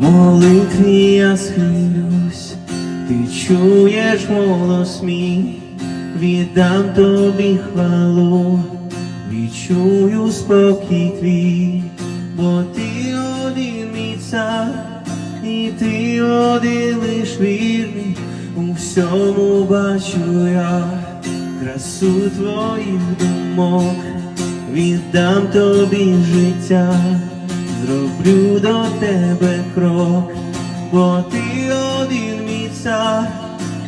молитві я схилюсь, ти чуєш голос мій, віддам тобі хвалу, відчую спокій твій, бо ти один мій цар, і ти один лиш вірний, у всьому бачу я красу твоїх думок, віддам тобі життя, зроблю до тебе крок, бо ти один мій цар,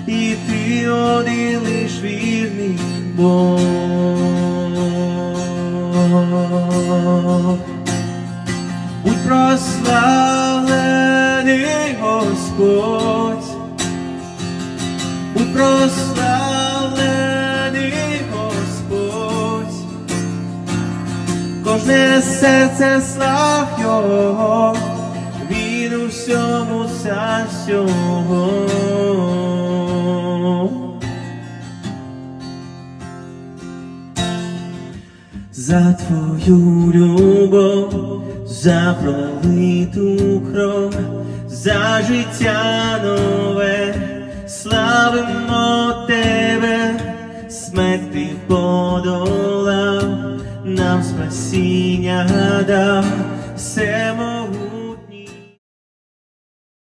і ти один лиш вірний Бог. Будь прославлений Господь, будь прославлений кожне серце слав Його, він у всьому цар всього. За твою любов, за пролиту кров, за життя нове, славимо тебе, смерть ти подолав, нам спасіння дав всемогутній.